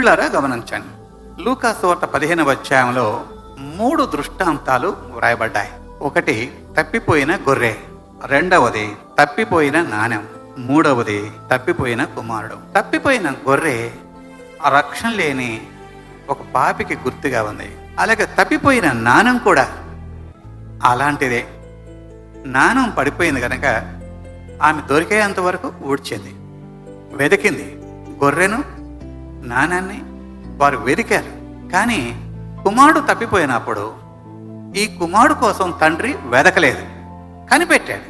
ప్రిలారా గమనించండి. లూకాసువార్త పదిహేను అధ్యాయంలో మూడు దృష్టాంతాలు వ్రాయబడ్డాయి. ఒకటి తప్పిపోయిన గొర్రె. రెండవది తప్పిపోయిన నాణెం. మూడవది తప్పిపోయిన కుమారుడు. తప్పిపోయిన గొర్రె రక్షణ లేని ఒక పాపికి గుర్తుగా ఉంది. అలాగే తప్పిపోయిన నాణం కూడా అలాంటిదే. నాణం పడిపోయింది కనుక ఆమె దొరికేంత వరకు ఊడ్చింది. వెతికింది. గొర్రెను నాణాన్ని వారు వెతికారు కానీ కుమారుడు తప్పిపోయినప్పుడు ఈ కుమారుడు కోసం తండ్రి వెదకలేదు కనిపెట్టాడు.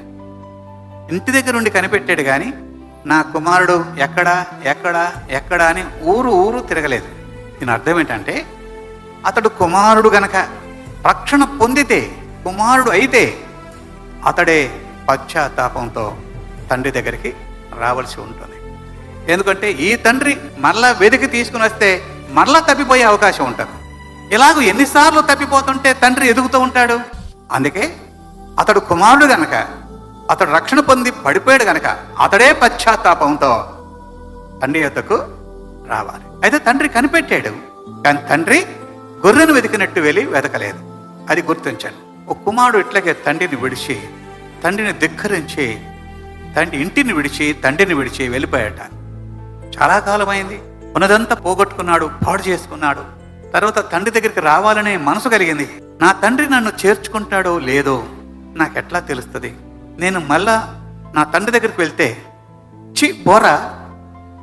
ఇంటి దగ్గర నుండి కనిపెట్టాడు కానీ నా కుమారుడు ఎక్కడా ఎక్కడా ఎక్కడా అని ఊరు ఊరు తిరగలేదు. దీని అర్థం ఏంటంటే అతడు కుమారుడు గనక రక్షణ పొందితే కుమారుడు అయితే అతడే పశ్చాత్తాపంతో తండ్రి దగ్గరికి రావాల్సి ఉంటుంది. ఎందుకంటే ఈ తండ్రి మరలా వెతికి తీసుకుని వస్తే మరలా తప్పిపోయే అవకాశం ఉంటుంది. ఇలాగ ఎన్నిసార్లు తప్పిపోతుంటే తండ్రి ఎదుగుతూ ఉంటాడు? అందుకే అతడు కుమారుడు గనక అతడు రక్షణ పొంది పడిపోయాడు గనక అతడే పశ్చాత్తాపంతో తండ్రి యొద్దకు రావాలి. అయితే తండ్రి కనిపెట్టాడు కానీ తండ్రి గొర్రెను వెతికినట్టు వెళ్ళి వెతకలేదు. అది గుర్తించండి ఒక కుమారుడు ఇట్లాగే తండ్రిని విడిచి తండ్రిని ధిక్కరించి తండ్రి ఇంటిని విడిచి తండ్రిని విడిచి వెళ్ళిపోయాట చాలా కాలమైంది. ఉన్నదంతా పోగొట్టుకున్నాడు పాడు చేసుకున్నాడు. తర్వాత తండ్రి దగ్గరికి రావాలనే మనసు కలిగింది. నా తండ్రి నన్ను చేర్చుకుంటాడో లేదో నాకెట్లా తెలుస్తుంది? నేను మళ్ళా నా తండ్రి దగ్గరికి వెళ్తే చి బోరా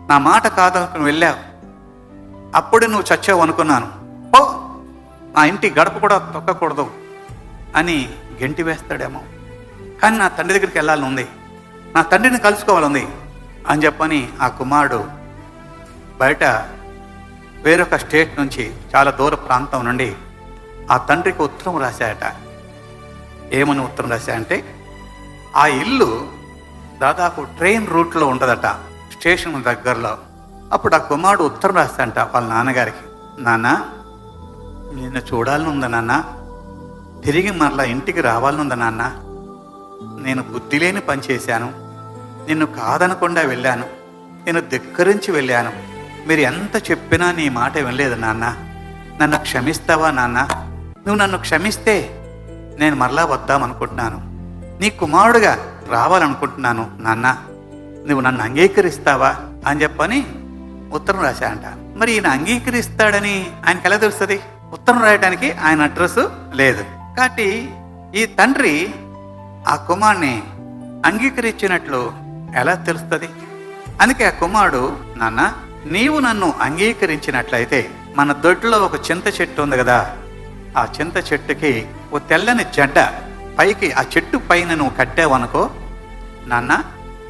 నా మాట కాదనుకుని వెళ్ళావు. అప్పుడే నువ్వు చచ్చావు అనుకున్నాను. ఓ నా ఇంటి గడప కూడా తొక్కకూడదు అని గెంటి వేస్తాడేమో. కానీ నా తండ్రి దగ్గరికి వెళ్ళాలని ఉంది. నా తండ్రిని కలుసుకోవాలంది అని చెప్పని ఆ కుమారుడు బయట వేరొక స్టేట్ నుంచి చాలా దూర ప్రాంతం నుండి ఆ తండ్రికి ఉత్తరం రాశాయట. ఏమని ఉత్తరం రాశాయంటే ఆ ఇల్లు దాదాపు ట్రైన్ రూట్లో ఉండదట స్టేషన్ దగ్గరలో. అప్పుడు ఆ కుమారుడు ఉత్తరం రాస్తాడంట వాళ్ళ నాన్నగారికి. నాన్న నిన్ను చూడాలని ఉంది నాన్న. తిరిగి మరలా ఇంటికి రావాలని ఉంది నాన్న. నేను బుద్ధి లేని పని చేశాను. నిన్ను కాదనకుండా వెళ్ళాను. నేను ధిక్కరించి వెళ్ళాను. మీరు ఎంత చెప్పినా నీ మాట వినలేదు నాన్న. నన్ను క్షమిస్తావా నాన్న? నువ్వు నన్ను క్షమిస్తే నేను మరలా వద్దామనుకుంటున్నాను. నీ కుమారుడుగా రావాలనుకుంటున్నాను నాన్న. నువ్వు నన్ను అంగీకరిస్తావా అని చెప్పని ఉత్తరం రాశాడంట. మరి ఈయన అంగీకరిస్తాడని ఆయనకి ఎలా తెలుస్తుంది? ఉత్తరం రాయడానికి ఆయన అడ్రస్ లేదు. కాబట్టి ఈ తండ్రి ఆ కుమార్ని అంగీకరించినట్లు ఎలా తెలుస్తుంది? అందుకే ఆ కుమారుడు నాన్న నీవు నన్ను అంగీకరించినట్లయితే మన దొడ్లో ఒక చింత చెట్టు ఉంది కదా ఆ చింత చెట్టుకి ఓ తెల్లని జడ్డ పైకి ఆ చెట్టు పైన నువ్వు కట్టావనుకో నాన్న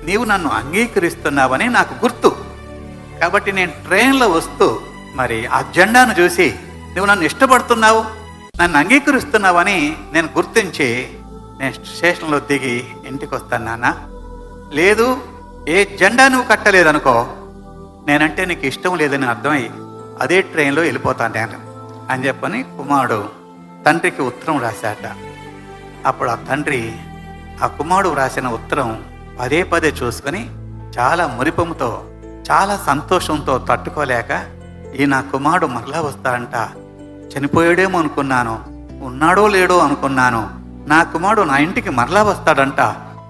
నీవు నన్ను అంగీకరిస్తున్నావని నాకు గుర్తు. కాబట్టి నేను ట్రైన్లో వస్తూ మరి ఆ జెండాను చూసి నువ్వు నన్ను ఇష్టపడుతున్నావు నన్ను అంగీకరిస్తున్నావని నేను గుర్తించి నేను స్టేషన్లో దిగి ఇంటికి వస్తాను నాన్న. లేదు ఏ జెండా నువ్వు కట్టలేదనుకో నేనంటే నీకు ఇష్టం లేదని అర్థమై అదే ట్రైన్లో వెళ్ళిపోతాను నేను అని చెప్పని కుమారుడు తండ్రికి ఉత్తరం రాశాట అప్పుడు ఆ తండ్రి ఆ కుమారుడు రాసిన ఉత్తరం పదే పదే చూసుకొని చాలా మురిపముతో చాలా సంతోషంతో తట్టుకోలేక ఈ నా కుమారుడు మరలా వస్తాడంట. చనిపోయాడేమో అనుకున్నాను ఉన్నాడో లేడో అనుకున్నాను నా కుమారుడు నా ఇంటికి మరలా వస్తాడంట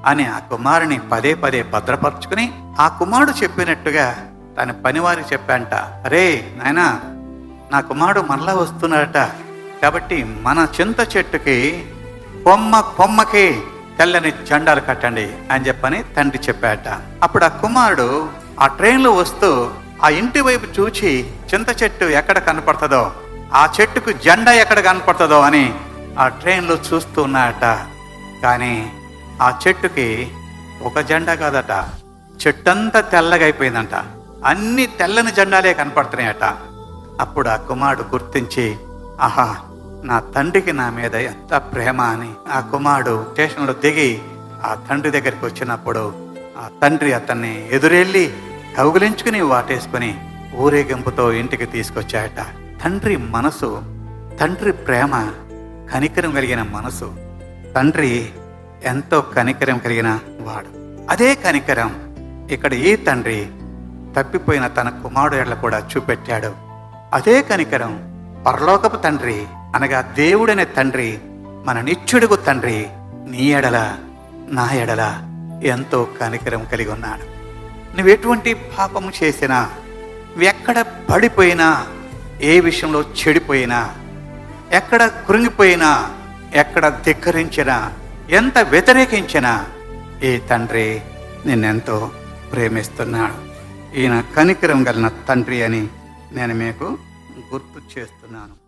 అని ఆ కుమారుని పదే పదే భద్రపరుచుకుని ఆ కుమారుడు చెప్పినట్టుగా తన పనివారి చెప్పాంట అరే నాయనా నా కుమారుడు మరలా వస్తున్నాడట. కాబట్టి మన చింత చెట్టుకి కొమ్మ కొమ్మకి తెల్లని జెండాలు కట్టండి అని చెప్పని తండ్రి చెప్పాట. అప్పుడు ఆ కుమారుడు ఆ ట్రైన్లో వస్తూ ఆ ఇంటి వైపు చూచి చింత చెట్టు ఎక్కడ కనపడుతుందో? ఆ చెట్టుకు జెండా ఎక్కడ కనపడుతుందో? అని ఆ ట్రైన్లో చూస్తూ ఉన్నాడట. కానీ ఆ చెట్టుకి ఒక జెండా కాదట చెట్టంతా తెల్లగా అయిపోయిందంట. అన్ని తెల్లని జెండాలే కనపడుతున్నాయట. అప్పుడు ఆ కుమారుడు గుర్తించి ఆహా నా తండ్రికి నా మీద ఎంత ప్రేమ అని. ఆ కుమారుడు స్టేషన్లో దిగి ఆ తండ్రి దగ్గరికి వచ్చినప్పుడు ఆ తండ్రి అతన్ని ఎదురెళ్ళి కౌగులించుకుని వాటేసుకుని ఊరేగింపుతో ఇంటికి తీసుకొచ్చాయట. తండ్రి మనసు తండ్రి ప్రేమ కనికరం కలిగిన మనసు. తండ్రి ఎంతో కనికరం కలిగిన వాడు. అదే కనికరం ఇక్కడ ఈ తండ్రి తప్పిపోయిన తన కుమారుడు ఎడల కూడా చూపెట్టాడు. అదే కనికరం పరలోకపు తండ్రి అనగా దేవుడనే తండ్రి మన నిత్యుడుగు తండ్రి నీ ఎడల నా ఎడల ఎంతో కనికరం కలిగి ఉన్నాడు. నువ్వు ఎటువంటి పాపము చేసినా ఎక్కడ పడిపోయినా ఏ విషయంలో చెడిపోయినా ఎక్కడ కృంగిపోయినా ఎక్కడ ధిక్కరించినా ఎంత వ్యతిరేకించినా ఈ తండ్రి నిన్నెంతో ప్రేమిస్తున్నాడు. ఈయన కనికరం కలిగిన తండ్రి అని నేను మీకు గుర్తు చేస్తున్నాను.